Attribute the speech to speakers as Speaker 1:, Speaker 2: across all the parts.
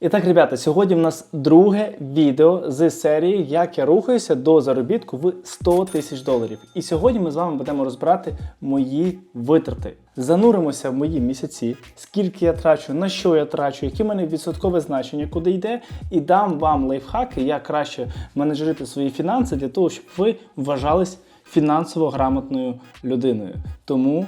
Speaker 1: І так, ребята, сьогодні в нас друге відео з серії, як я рухаюся до заробітку в 100 тисяч доларів. І сьогодні ми з вами будемо розбирати мої витрати. Зануримося в мої місяці, скільки я трачу, на що я трачу, які в мене відсоткове значення, куди йде, і дам вам лайфхаки, як краще менеджерити свої фінанси для того, щоб ви вважались фінансово грамотною людиною. Тому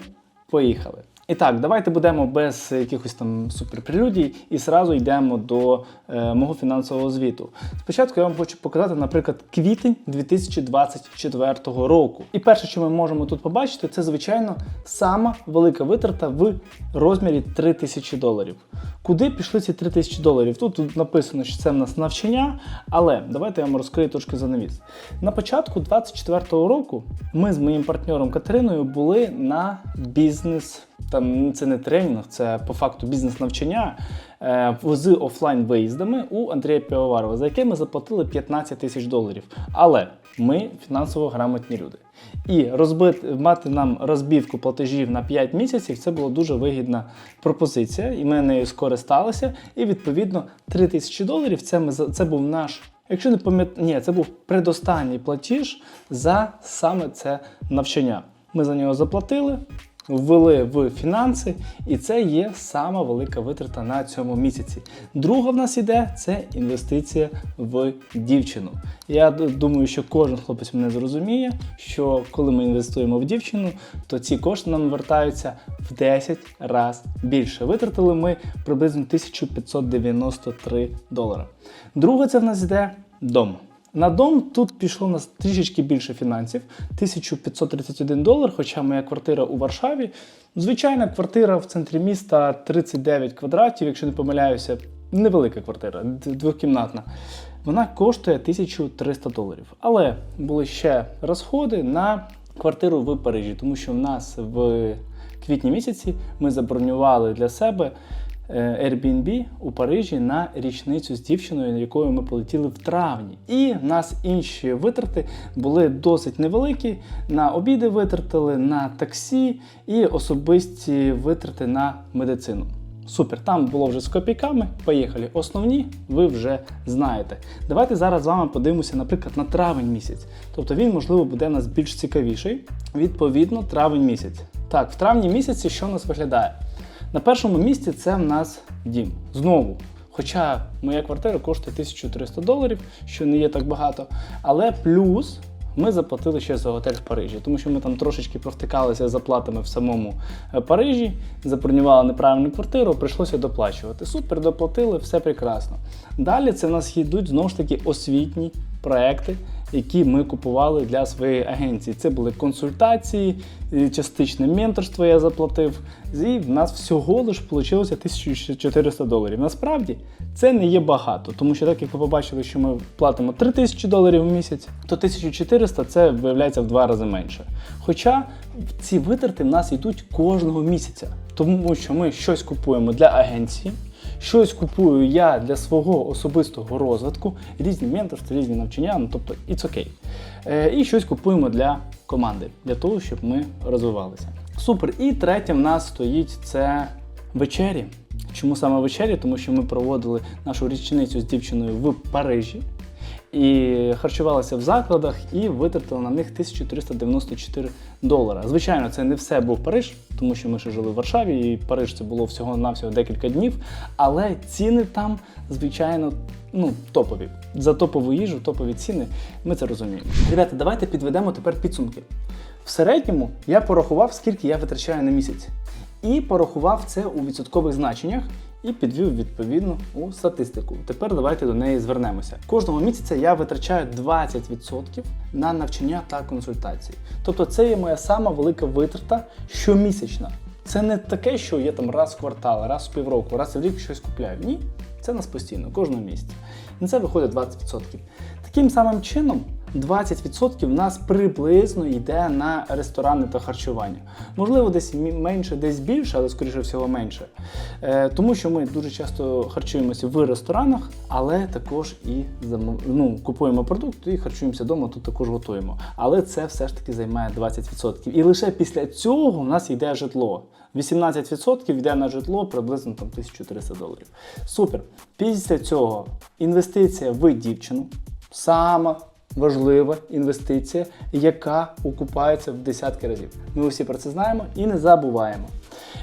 Speaker 1: поїхали. І так, давайте будемо без якихось там суперпрелюдій і зразу йдемо до е, мого фінансового звіту. Спочатку я вам хочу показати, наприклад, квітень 2024 року. І перше, що ми можемо тут побачити, це звичайно сама велика витрата в розмірі 3000 доларів. Куди пішли ці 3000 доларів? Тут, тут написано, що це в нас навчання, але давайте я вам розкрию трошки занавіс. На початку 2024 року ми з моїм партнером Катериною були на бізнес. Там це не тренінг, це по факту бізнес-навчання е, з офлайн виїздами у Андрія Півоварова, за яке ми заплатили 15 тисяч доларів. Але ми фінансово грамотні люди. І розбити, мати нам розбивку платежів на 5 місяців це була дуже вигідна пропозиція, і ми нею скористалися. І відповідно 3 тисячі доларів це, ми, це був наш. Якщо не пам'ятаю, це був предостанній платіж за саме це навчання. Ми за нього заплатили, ввели в фінанси, і це є сама велика витрата на цьому місяці. Друга в нас іде це інвестиція в дівчину. Я думаю, що кожен хлопець мене зрозуміє, що коли ми інвестуємо в дівчину, то ці кошти нам вертаються в 10 разів більше. Витратили ми приблизно 1593 долара. Друге, це в нас іде дом. На дом тут пішло нас трішечки більше фінансів 1531 долар, хоча моя квартира у Варшаві. Звичайна квартира в центрі міста 39 квадратів, якщо не помиляюся, невелика квартира, двокімнатна. Вона коштує 1300 доларів. Але були ще розходи на квартиру в Парижі, тому що в нас в квітні місяці ми забронювали для себе Airbnb у Парижі на річницю з дівчиною, якою ми полетіли в травні. І в нас інші витрати були досить невеликі. На обіди витратили, на таксі і особисті витрати на медицину. Супер, там було вже з копійками. Поїхали. Основні ви вже знаєте. Давайте зараз з вами подивимося, наприклад, на травень місяць. Тобто він, можливо, буде у нас більш цікавіший. Відповідно, травень місяць. Так, в травні місяці що у нас виглядає? На першому місці це в нас дім. Знову. Хоча моя квартира коштує 1300 доларів, що не є так багато. Але плюс ми заплатили ще за готель в Парижі, тому що ми там трошечки провтикалися з заплатами в самому е, Парижі, забронювали неправильну квартиру, прийшлося доплачувати. Супер, доплатили, все прекрасно. Далі це в нас йдуть знову ж таки освітні проекти, які ми купували для своєї агенції. Це були консультації, частичне менторство я заплатив. І в нас всього лиш вийшло 1400 доларів. Насправді це не є багато, тому що так як ви побачили, що ми платимо 3000 доларів в місяць, то 1400 це виявляється в два рази менше. Хоча ці витрати в нас йдуть кожного місяця, тому що ми щось купуємо для агенції. Щось купую я для свого особистого розвитку, різні менторства, різні навчання, ну тобто it's окей. Е, і щось купуємо для команди, для того, щоб ми розвивалися. Супер. І третє в нас стоїть це вечері. Чому саме вечері? Тому що ми проводили нашу річницю з дівчиною в Парижі і харчувалися в закладах і витратили на них 1394 долара. Звичайно, це не все був Париж, тому що ми ще жили в Варшаві, і Париж це було всього-навсього декілька днів. Але ціни там, звичайно, ну, топові. За топову їжу, топові ціни, ми це розуміємо. Ребята, давайте підведемо тепер підсумки. В середньому я порахував, скільки я витрачаю на місяць. І порахував це у відсоткових значеннях і підвів відповідно у статистику. Тепер давайте до неї звернемося. Кожного місяця я витрачаю 20% на навчання та консультації. Тобто це є моя сама велика витрата щомісячна. Це не таке, що я там раз в квартал, раз в півроку, раз в рік щось купляю. Ні, це нас постійно, кожного місяця. На це виходить 20%. Таким самим чином, 20% в нас приблизно йде на ресторани та харчування. Можливо, десь менше, десь більше, але скоріше всього менше. Е, тому що ми дуже часто харчуємося в ресторанах, але також і ну, купуємо продукти і харчуємося вдома, тут також готуємо. Але це все ж таки займає 20%. І лише після цього в нас йде житло. 18% йде на житло приблизно там 1300 доларів. Супер. Після цього інвестиція в дівчину сама важлива інвестиція, яка окупається в десятки разів. Ми всі про це знаємо і не забуваємо.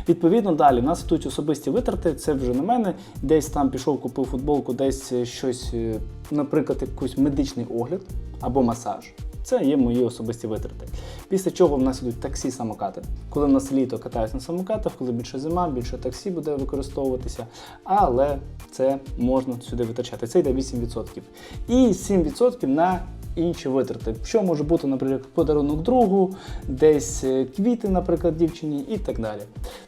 Speaker 1: Відповідно, далі в нас йдуть особисті витрати. Це вже на мене. Десь там пішов, купив футболку, десь щось, е, наприклад, якийсь медичний огляд або масаж. Це є мої особисті витрати. Після чого в нас йдуть таксі, самокати. Коли в нас літо катаюсь на самокатах, коли більше зима, більше таксі буде використовуватися. Але це можна сюди витрачати. Це йде 8%. І 7% на інші витрати. Що може бути, наприклад, подарунок другу, десь е, квіти, наприклад, дівчині і так далі.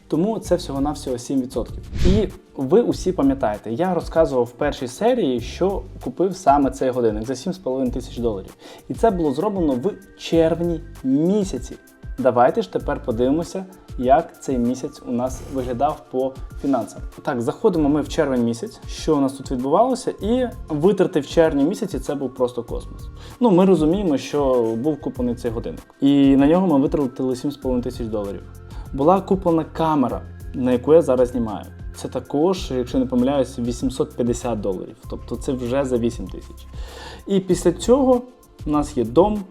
Speaker 1: Тому це всього-навсього 7%. І ви усі пам'ятаєте, я розказував в першій серії, що купив саме цей годинник за 7,5 тисяч доларів. І це було зроблено в червні місяці. Давайте ж тепер подивимося, як цей місяць у нас виглядав по фінансам. Так, заходимо ми в червень місяць, що у нас тут відбувалося, і витрати в червні місяці це був просто космос. Ну, ми розуміємо, що був куплений цей годинник. І на нього ми витратили 7,5 тисяч доларів. Була куплена камера, на яку я зараз знімаю. Це також, якщо не помиляюсь, 850 доларів. Тобто це вже за 8 тисяч. І після цього у нас є дом,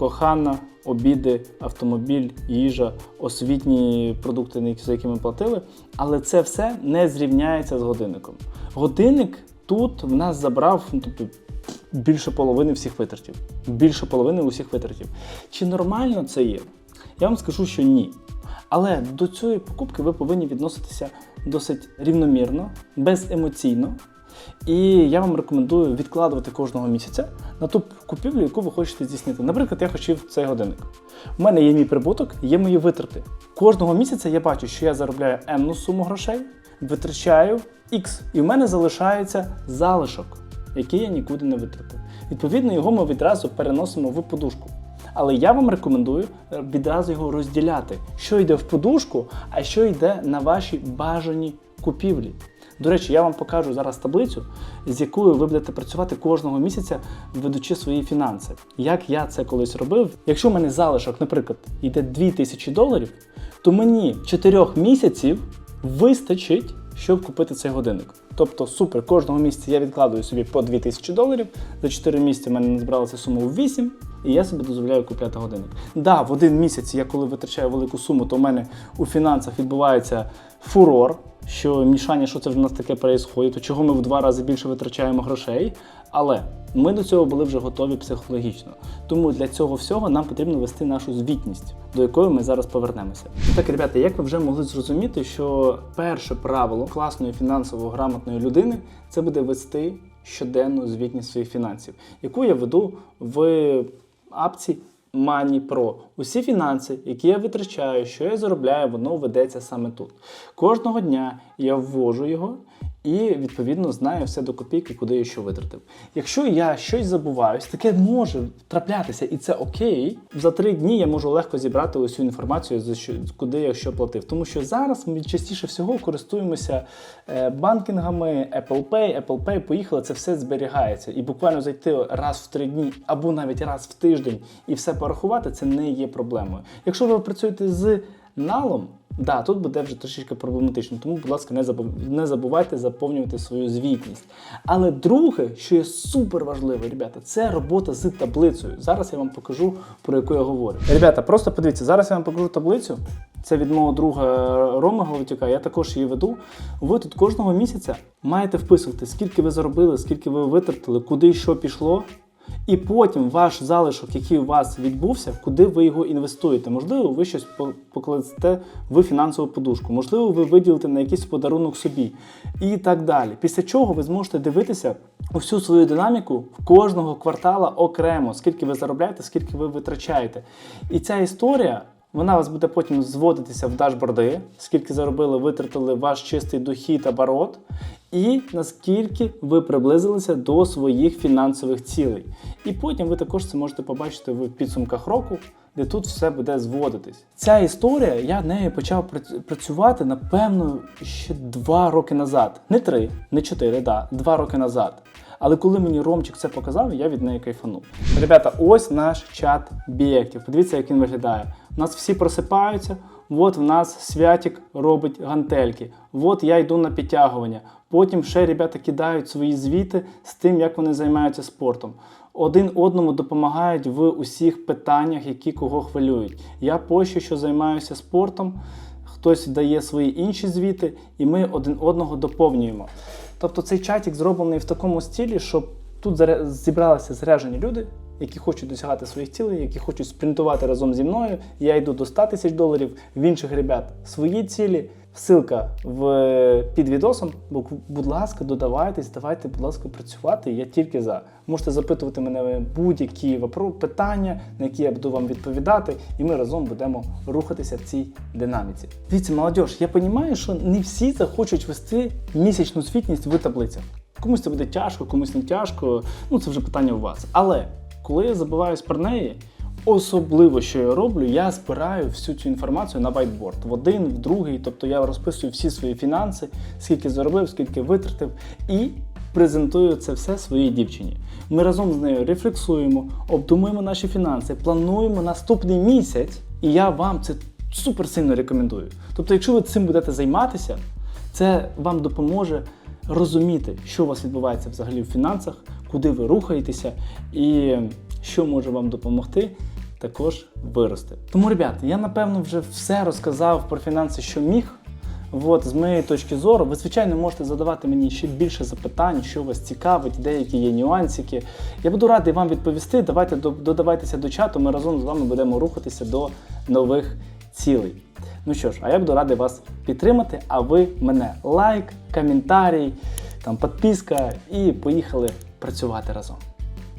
Speaker 1: кохана, обіди, автомобіль, їжа, освітні продукти, за які ми платили. Але це все не зрівняється з годинником. Годинник тут в нас забрав ну, тобто, більше половини всіх витратів. Більше половини усіх витратів. Чи нормально це є? Я вам скажу, що ні. Але до цієї покупки ви повинні відноситися досить рівномірно, беземоційно. І я вам рекомендую відкладувати кожного місяця на ту купівлю, яку ви хочете здійснити. Наприклад, я хотів цей годинник. У мене є мій прибуток, є мої витрати. Кожного місяця я бачу, що я заробляю енну суму грошей, витрачаю X, і в мене залишається залишок, який я нікуди не витратив. Відповідно, його ми відразу переносимо в подушку. Але я вам рекомендую е, відразу його розділяти, що йде в подушку, а що йде на ваші бажані купівлі. До речі, я вам покажу зараз таблицю, з якою ви будете працювати кожного місяця, ведучи свої фінанси. Як я це колись робив. Якщо в мене залишок, наприклад, йде 2000 доларів, то мені 4 місяців вистачить, щоб купити цей годинник. Тобто, супер, кожного місяця я відкладую собі по 2000 доларів. За 4 місяці в мене назбиралася сума в 8, і я собі дозволяю купляти годинник. Да, в один місяць я коли витрачаю велику суму, то в мене у фінансах відбувається фурор, що мішання, що це в нас таке відбувається, то чого ми в два рази більше витрачаємо грошей. Але ми до цього були вже готові психологічно. Тому для цього всього нам потрібно вести нашу звітність, до якої ми зараз повернемося. Так, ребята, як ви вже могли зрозуміти, що перше правило класної фінансово грамотної людини це буде вести щоденну звітність своїх фінансів, яку я веду в апці Money Pro. Усі фінанси, які я витрачаю, що я заробляю, воно ведеться саме тут. Кожного дня я ввожу його і відповідно знаю все до копійки, куди я що витратив. Якщо я щось забуваюсь, таке може траплятися, і це окей. За три дні я можу легко зібрати усю інформацію, за що куди я що платив. Тому що зараз ми частіше всього користуємося е, банкінгами, Apple Pay, Apple Pay, поїхали, це все зберігається. І буквально зайти раз в три дні або навіть раз в тиждень і все порахувати, це не є проблемою. Якщо ви працюєте з налом. Да, тут буде вже трошечки проблематично, тому, будь ласка, не не забувайте заповнювати свою звітність. Але друге, що є супер важливо, ребята, це робота з таблицею. Зараз я вам покажу, про яку я говорю. Ребята, просто подивіться, зараз я вам покажу таблицю. Це від мого друга Роми Головатюка, я також її веду. Ви тут кожного місяця маєте вписувати, скільки ви заробили, скільки ви витратили, куди що пішло. І потім ваш залишок, який у вас відбувся, куди ви його інвестуєте. Можливо, ви щось покладете в фінансову подушку, можливо, ви виділите на якийсь подарунок собі і так далі. Після чого ви зможете дивитися усю свою динаміку в кожного квартала окремо, скільки ви заробляєте, скільки ви витрачаєте. І ця історія Вона вас буде потім зводитися в дашборди, скільки заробили, витратили ваш чистий дохід оборот, і наскільки ви приблизилися до своїх фінансових цілей. І потім ви також це можете побачити в підсумках року, де тут все буде зводитись. Ця історія, я нею почав прац- працювати, напевно, ще два роки назад. Не три, не чотири, да, два роки назад. Але коли мені Ромчик це показав, я від неї кайфанув. Ребята, ось наш чат бієктів. Подивіться, як він виглядає. У нас всі просипаються. От в нас Святік робить гантельки. От я йду на підтягування. Потім ще ребята кидають свої звіти з тим, як вони займаються спортом. Один одному допомагають в усіх питаннях, які кого хвилюють. Я пощо що займаюся спортом, хтось дає свої інші звіти, і ми один одного доповнюємо. Тобто цей чатик зроблений в такому стилі, щоб тут зібралися заряджені люди, які хочуть досягати своїх цілей, які хочуть спринтувати разом зі мною. Я йду до 100 тисяч доларів, в інших ребят свої цілі. Ссылка в під відосом. Бу- Будь ласка, додавайтесь, давайте, будь ласка, працювати. Я тільки за. Можете запитувати мене будь-які питання, на які я буду вам відповідати, і ми разом будемо рухатися в цій динаміці. Дивіться, молодь, я розумію, що не всі захочуть вести місячну звітність в таблицях. Комусь це буде тяжко, комусь не тяжко. Ну це вже питання у вас. Але коли я забуваюсь про неї, Особливо, що я роблю, я збираю всю цю інформацію на вайтборд в один, в другий. Тобто я розписую всі свої фінанси, скільки заробив, скільки витратив, і презентую це все своїй дівчині. Ми разом з нею рефлексуємо, обдумуємо наші фінанси, плануємо наступний місяць, і я вам це супер сильно рекомендую. Тобто, якщо ви цим будете займатися, це вам допоможе розуміти, що у вас відбувається взагалі в фінансах, куди ви рухаєтеся, і що може вам допомогти також вирости. Тому, ребята, я напевно вже все розказав про фінанси, що міг. От, з моєї точки зору, ви, звичайно, можете задавати мені ще більше запитань, що вас цікавить, деякі є нюансики. Я буду радий вам відповісти. Давайте додавайтеся до чату, ми разом з вами будемо рухатися до нових цілей. Ну що ж, а я буду радий вас підтримати, а ви мене лайк, коментарій, там підписка і поїхали працювати разом.